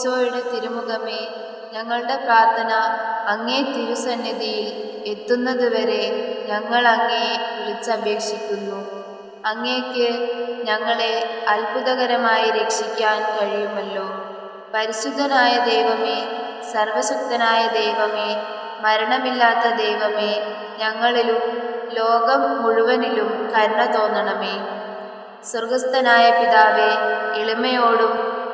ഈശോയുടെ തിരുമുഖമേ ഞങ്ങളുടെ പ്രാർത്ഥന അങ്ങേ തിരുസന്നിധിയിൽ എത്തുന്നതുവരെ ഞങ്ങൾ അങ്ങയെ വിളിച്ചപേക്ഷിക്കുന്നു. അങ്ങേക്ക് ഞങ്ങളെ അത്ഭുതകരമായി രക്ഷിക്കാൻ കഴിയുമല്ലോ. പരിശുദ്ധനായ ദൈവമേ സർവശക്തനായ ദൈവമേ മരണമില്ലാത്ത ദൈവമേ ഞങ്ങളിലും ലോകം മുഴുവനിലും കരുണ തോന്നണമേ. സ്വർഗസ്ഥനായ പിതാവേ എളിമയോടും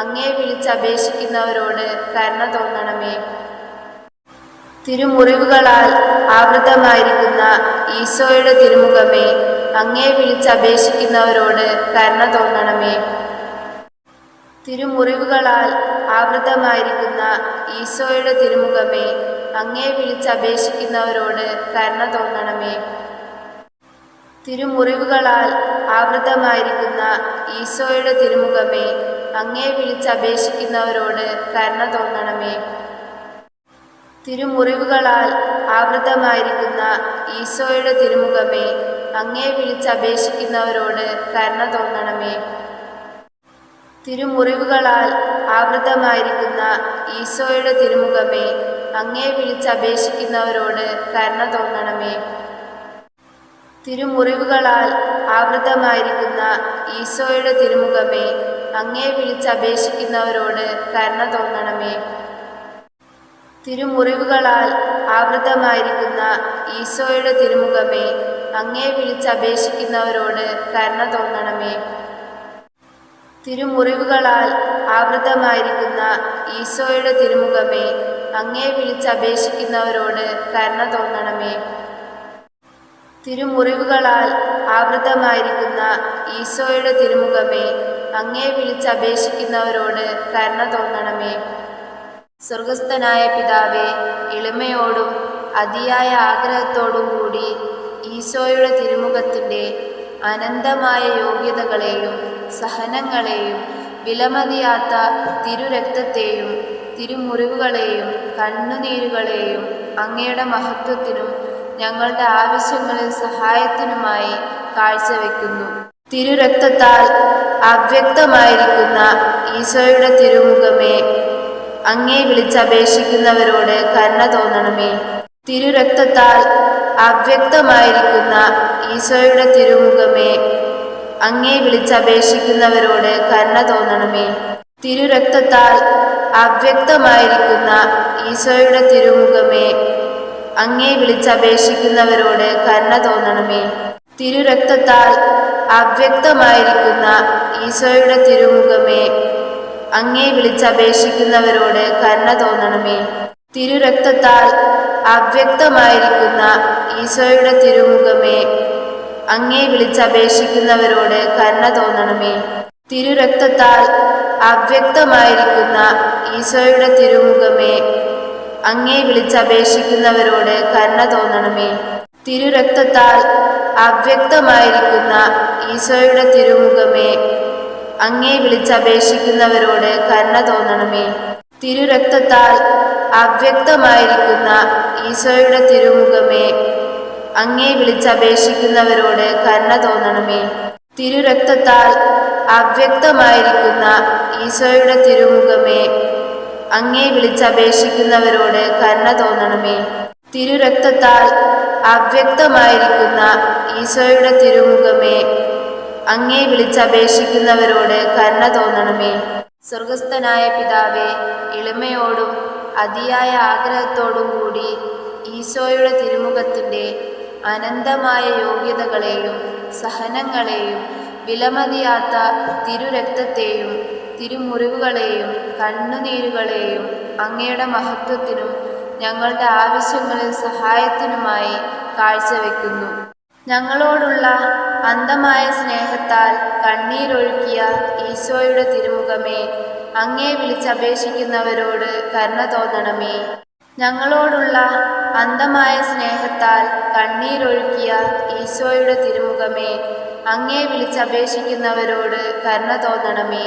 അങ്ങേ വിളിച്ചപേക്ഷിക്കുന്നവരോട് കരുണ തോന്നണമേ. തിരുമുറിവുകളാൽ ആവൃതമായിരിക്കുന്ന ഈശോയുടെ തിരുമുഖമേ അങ്ങേ വിളിച്ചപേക്ഷിക്കുന്നവരോട് കരുണ തോന്നണമേ. തിരുമുറിവുകളാൽ ആവൃതമായിരിക്കുന്ന ഈശോയുടെ തിരുമുഖമേ അങ്ങേ വിളിച്ചപേക്ഷിക്കുന്നവരോട് കരുണ തോന്നണമേ. തിരുമുറിവുകളാൽ ആവൃതമായിരിക്കുന്ന ഈശോയുടെ തിരുമുഖമേ അങ്ങേ വിളിച്ചപേക്ഷിക്കുന്നവരോട് കരുണ തോന്നണമേ. തിരുമുറിവുകളാൽ ആവൃതമായിരിക്കുന്ന ഈശോയുടെ തിരുമുഖമേ അങ്ങേ വിളിച്ചപേക്ഷിക്കുന്നവരോട് കരുണ തോന്നണമേ. തിരുമുറിവുകളാൽ ആവൃതമായിരിക്കുന്ന ഈശോയുടെ തിരുമുഖമേ അങ്ങേ വിളിച്ചപേക്ഷിക്കുന്നവരോട് കരുണ തോന്നണമേ. തിരുമുറിവുകളാൽ ആവൃതമായിരിക്കുന്ന ഈശോയുടെ തിരുമുഖമേ അങ്ങേ വിളിച്ചപേക്ഷിക്കുന്നവരോട് കരുണ തോന്നണമേ. തിരുമുറിവുകളാൽ ആവൃതമായിരിക്കുന്ന ഈശോയുടെ തിരുമുഖമേ അങ്ങേ വിളിച്ചപേക്ഷിക്കുന്നവരോട് കരുണ തോന്നണമേ. തിരുമുറിവുകളാൽ ആവൃതമായിരിക്കുന്ന ഈശോയുടെ തിരുമുഖമേ അങ്ങേ വിളിച്ചപേക്ഷിക്കുന്നവരോട് കരുണ തോന്നണമേ. തിരുമുറിവുകളാൽ ആവൃതമായിരിക്കുന്ന ഈശോയുടെ തിരുമുഖമേ അങ്ങേ വിളിച്ചപേക്ഷിക്കുന്നവരോട് കരുണ തോന്നണമേ. സ്വർഗസ്ഥനായ പിതാവെ എളിമയോടും അതിയായ ആഗ്രഹത്തോടും കൂടി ഈശോയുടെ തിരുമുഖത്തിന്റെ അനന്തമായ യോഗ്യതകളെയും സഹനങ്ങളെയും വിലമതിയാത്ത തിരുരക്തത്തെയും തിരുമുറിവുകളെയും കണ്ണുനീരുകളെയും അങ്ങയുടെ മഹത്വത്തിനും ഞങ്ങളുടെ ആവശ്യങ്ങളിൽ സഹായത്തിനുമായി കാഴ്ചവെക്കുന്നു. തിരുരക്തത്താൽ അവ്യക്തമായിരിക്കുന്ന ഈശോയുടെ തിരുമുഖമേ അങ്ങേ വിളിച്ചപേക്ഷിക്കുന്നവരോട് കരുണ തോന്നണമേ. തിരുരക്തത്താൽ അവ്യക്തമായിരിക്കുന്ന ഈശോയുടെ തിരുമുഖമേ അങ്ങേ വിളിച്ചപേക്ഷിക്കുന്നവരോട് കരുണ തോന്നണമേ. തിരുരക്തത്താൽ അവ്യക്തമായിരിക്കുന്ന ഈശോയുടെ തിരുമുഖമേ അങ്ങേ വിളിച്ചപേക്ഷിക്കുന്നവരോട് കരുണ തോന്നണമേ. തിരുരക്തത്താൽ അവ്യക്തമായിരിക്കുന്ന ഈശോയുടെ തിരുമുഖമേ അങ്ങേ വിളിച്ചപേക്ഷിക്കുന്നവരോട് കരുണ തോന്നണമേ. തിരുരക്തത്താൽ അവ്യക്തമായിരിക്കുന്ന ഈശോയുടെ തിരുമുഖമേ അങ്ങേ വിളിച്ചപേക്ഷിക്കുന്നവരോട് കരുണ തോന്നണമേ. തിരുരക്തത്താൽ അവ്യക്തമായിരിക്കുന്ന ഈശോയുടെ തിരുമുഖമേ അങ്ങേ വിളിച്ചപേക്ഷിക്കുന്നവരോട് കരുണ തോന്നണമേ. തിരുരക്തത്താൽ അവ്യക്തമായിരിക്കുന്ന ഈശോയുടെ തിരുമുഖമേ അങ്ങേ വിളിച്ചപേക്ഷിക്കുന്നവരോട് കരുണ തോന്നണമേ. തിരുരക്തത്താൽ അവ്യക്തമായിരിക്കുന്ന ഈശോയുടെ തിരുമുഖമേ അങ്ങേ വിളിച്ചപേക്ഷിക്കുന്നവരോട് കരുണ തോന്നണമേ. തിരുരക്തത്താൽ അവ്യക്തമായിരിക്കുന്ന ഈശോയുടെ തിരുമുഖമേ അങ്ങേ വിളിച്ചപേക്ഷിക്കുന്നവരോട് കരുണ തോന്നണമേ. തിരുരക്തത്താൽ അവ്യക്തമായിരിക്കുന്ന ഈശോയുടെ തിരുമുഖമേ അങ്ങേ വിളിച്ചപേക്ഷിക്കുന്നവരോട് കരുണ തോന്നണമേ. സ്വർഗസ്ഥനായ പിതാവെ എളിമയോടും അതിയായ ആഗ്രഹത്തോടും കൂടി ഈശോയുടെ തിരുമുഖത്തിന്റെ അനന്തമായ യോഗ്യതകളെയും സഹനങ്ങളെയും വിലമതിയാത്ത തിരുരക്തത്തെയും തിരുമുറിവുകളെയും കണ്ണുനീരുകളെയും അങ്ങയുടെ മഹത്വത്തിനും ഞങ്ങളുടെ ആവശ്യങ്ങളിൽ സഹായത്തിനുമായി കാഴ്ചവെക്കുന്നു. ഞങ്ങളോടുള്ള അന്ധമായ സ്നേഹത്താൽ കണ്ണീരൊഴുക്കിയ ഈശോയുടെ തിരുമുഖമേ അങ്ങേ വിളിച്ചപേക്ഷിക്കുന്നവരോട് കരുണ തോന്നണമേ. ഞങ്ങളോടുള്ള അന്ധമായ സ്നേഹത്താൽ കണ്ണീരൊഴുക്കിയ ഈശോയുടെ തിരുമുഖമേ അങ്ങേ വിളിച്ചപേക്ഷിക്കുന്നവരോട് കരുണ തോന്നണമേ.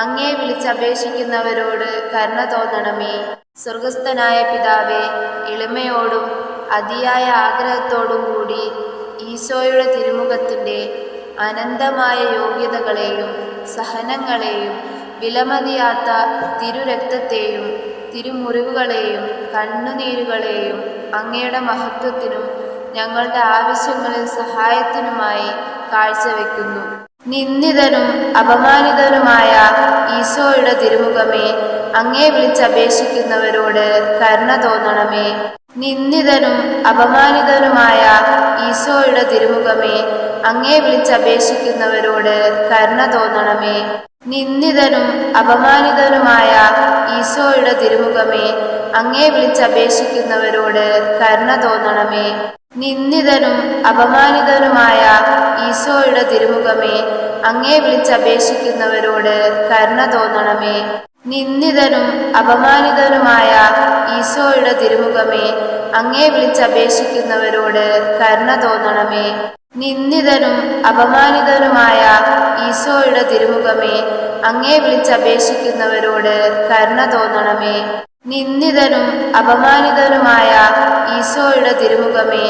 അങ്ങേ വിളിച്ചപേക്ഷിക്കുന്നവരോട് കരുണ തോന്നണമേ. സ്വർഗസ്ഥനായ പിതാവെ എളിമയോടും അതിയായ ആഗ്രഹത്തോടും കൂടി ഈശോയുടെ തിരുമുഖത്തിന്റെ അനന്തമായ യോഗ്യതകളെയും സഹനങ്ങളെയും വിലമതിയാത്ത തിരുരക്തത്തെയും തിരുമുറിവുകളെയും കണ്ണുനീരുകളെയും അങ്ങയുടെ മഹത്വത്തിനും ഞങ്ങളുടെ ആവശ്യങ്ങളിൽ സഹായത്തിനുമായി കാഴ്ചവെക്കുന്നു. നിന്ദിതനും അപമാനിതനുമായ ഈശോയുടെ തിരുമുഖമേ അങ്ങേ വിളിച്ചപേക്ഷിക്കുന്നവരോട് കരുണ തോന്നണമേ. നിന്ദിതനും അപമാനിതനുമായ ഈശോയുടെ തിരുമുഖമേ അങ്ങേ വിളിച്ചപേക്ഷിക്കുന്നവരോട് കരുണ തോന്നണമേ. നിന്ദിതനും അപമാനിതനുമായ ഈശോയുടെ തിരുമുഖമേ അങ്ങേ വിളിച്ചപേക്ഷിക്കുന്നവരോട് കരുണ തോന്നണമേ. നിന്ദിതനും അപമാനിതനുമായ ഈശോയുടെ തിരുമുഖമേ അങ്ങേ വിളിച്ചപേക്ഷിക്കുന്നവരോട് കരുണ തോന്നണമേ. നിന്ദിതനും അപമാനിതനുമായ ഈശോയുടെ തിരുമുഖമേ അങ്ങേ വിളിച്ചപേക്ഷിക്കുന്നവരോട് കരുണ തോന്നണമേ. നിന്ദിതനും അപമാനിതനുമായ ഈശോയുടെ തിരുമുഖമേ അങ്ങേ വിളിച്ചപേക്ഷിക്കുന്നവരോട് കരുണ തോന്നണമേ. നിന്ദിതനും അപമാനിതനുമായ ഈശോയുടെ തിരുമുഖമേ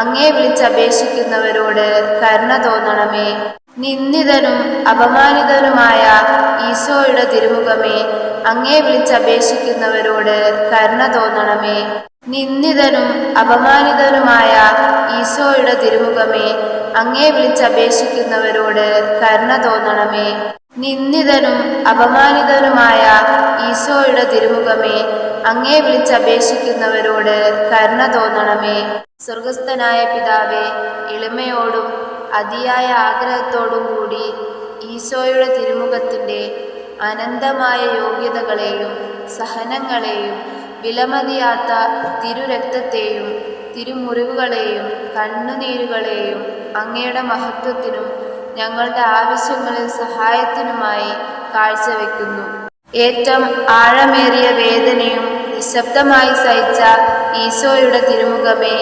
അങ്ങേ വിളിച്ചപേക്ഷിക്കുന്നവരോട് കരുണ തോന്നണമേ. നിന്ദിതനും അപമാനിതനുമായ ഈശോയുടെ തിരുമുഖമേ അങ്ങേ വിളിച്ചപേക്ഷിക്കുന്നവരോട് കരുണ തോന്നണമേ. നിന്ദിതനും അപമാനിതനുമായ ഈശോയുടെ തിരുമുഖമേ അങ്ങേ വിളിച്ചപേക്ഷിക്കുന്നവരോട് കരുണ തോന്നണമേ. നിന്ദിതനും അപമാനിതനുമായ ഈശോയുടെ തിരുമുഖമേ അങ്ങേ വിളിച്ചപേക്ഷിക്കുന്നവരോട് കരുണ തോന്നണമേ. സ്വർഗസ്ഥനായ പിതാവേ എളിമയോടും അതിയായ ആഗ്രഹത്തോടും കൂടി ഈശോയുടെ തിരുമുഖത്തിന്റെ അനന്തമായ യോഗ്യതകളെയും സഹനങ്ങളെയും വിലമതിയാത്ത തിരുരക്തത്തെയും തിരുമുറിവുകളെയും കണ്ണുനീരുകളെയും അങ്ങയുടെ മഹത്വത്തിനും ഞങ്ങളുടെ ആവശ്യങ്ങളിൽ സഹായത്തിനുമായി കാഴ്ചവെക്കുന്നു. ഏറ്റവും ആഴമേറിയ വേദനയും നിശബ്ദമായി സഹിച്ച ഈശോയുടെ തിരുമുഖമേ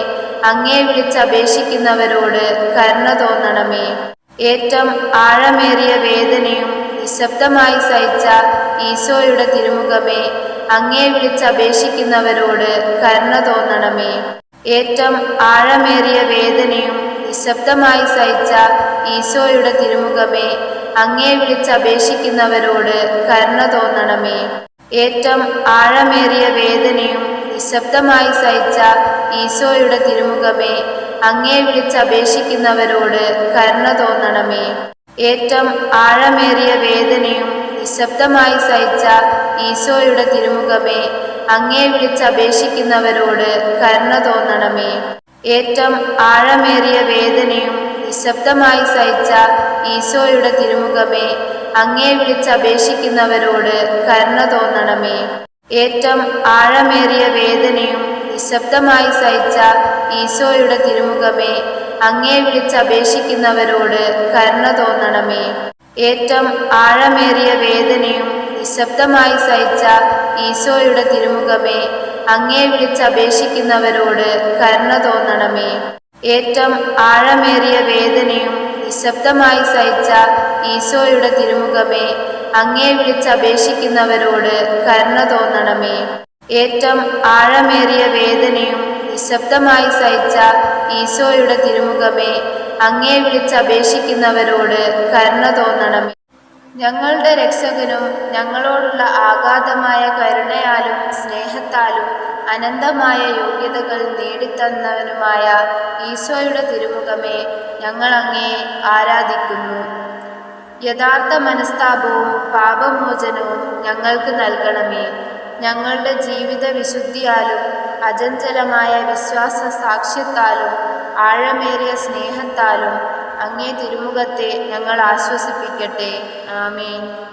അങ്ങേ വിളിച്ചപേക്ഷിക്കുന്നവരോട് കരുണ തോന്നണമേ. ഏറ്റവും ആഴമേറിയ വേദനയും നിശബ്ദമായി സഹിച്ച ഈശോയുടെ തിരുമുഖമേ അങ്ങേ വിളിച്ചപേക്ഷിക്കുന്നവരോട് കരുണ തോന്നണമേ. ഏറ്റവും ആഴമേറിയ വേദനയും നിശബ്ദമായി സഹിച്ച ഈശോയുടെ തിരുമുഖമേ അങ്ങേ വിളിച്ചപേക്ഷിക്കുന്നവരോട് കരുണ തോന്നണമേ. ഏറ്റവും ആഴമേറിയ വേദനയും നിശബ്ദമായി സഹിച്ച ഈശോയുടെ തിരുമുഖമേ അങ്ങേ വിളിച്ചപേക്ഷിക്കുന്നവരോട് കരുണ തോന്നണമേ. ഏറ്റവും ആഴമേറിയ വേദനയും നിശബ്ദമായി സഹിച്ച ഈശോയുടെ തിരുമുഖമേ അങ്ങേ വിളിച്ചപേക്ഷിക്കുന്നവരോട് കരുണ തോന്നണമേ. ഏറ്റവും ആഴമേറിയ വേദനയും നിശബ്ദമായി സഹിച്ച ഈശോയുടെ തിരുമുഖമേ അങ്ങേ വിളിച്ചപേക്ഷിക്കുന്നവരോട് കരുണ തോന്നണമേ. ഏറ്റവും ആഴമേറിയ വേദനയും നിശബ്ദമായി സഹിച്ച ഈശോയുടെ തിരുമുഖമേ അങ്ങേ വിളിച്ചപേക്ഷിക്കുന്നവരോട് കരുണ തോന്നണമേ. ഏറ്റവും ആഴമേറിയ വേദനയും നിശബ്ദമായി സഹിച്ച ഈശോയുടെ തിരുമുഖമേ അങ്ങേ വിളിച്ചപേക്ഷിക്കുന്നവരോട് കരുണ തോന്നണമേ. ഏറ്റവും ആഴമേറിയ വേദനയും നിശബ്ദമായി സഹിച്ച ഈശോയുടെ തിരുമുഖമേ അങ്ങേ വിളിച്ചപേക്ഷിക്കുന്നവരോട് കരുണ തോന്നണമേ. ഏറ്റവും ആഴമേറിയ വേദനയും നിശബ്ദമായി സഹിച്ച ഈശോയുടെ തിരുമുഖമേ അങ്ങേ വിളിച്ചപേക്ഷിക്കുന്നവരോട് കരുണ തോന്നണമേ. ഞങ്ങളുടെ രക്ഷകനും ഞങ്ങളോടുള്ള ആഘാതമായ കരുണയാലും സ്നേഹത്താലും അനന്തമായ യോഗ്യതകൾ നേടിത്തന്നവനുമായ ഈശോയുടെ തിരുമുഖമേ ഞങ്ങൾ അങ്ങേ ആരാധിക്കുന്നു. യഥാർത്ഥ മനസ്താപവും പാപമോചനവും ഞങ്ങൾക്ക് നൽകണമേ. ഞങ്ങളുടെ ജീവിത വിശുദ്ധിയാലും അചഞ്ചലമായ വിശ്വാസ സാക്ഷ്യത്താലും ആഴമേറിയ സ്നേഹത്താലും അങ്ങേ തിരുമുഖത്തെ ഞങ്ങൾ ആശ്വസിപ്പിക്കട്ടെ. ആമേൻ.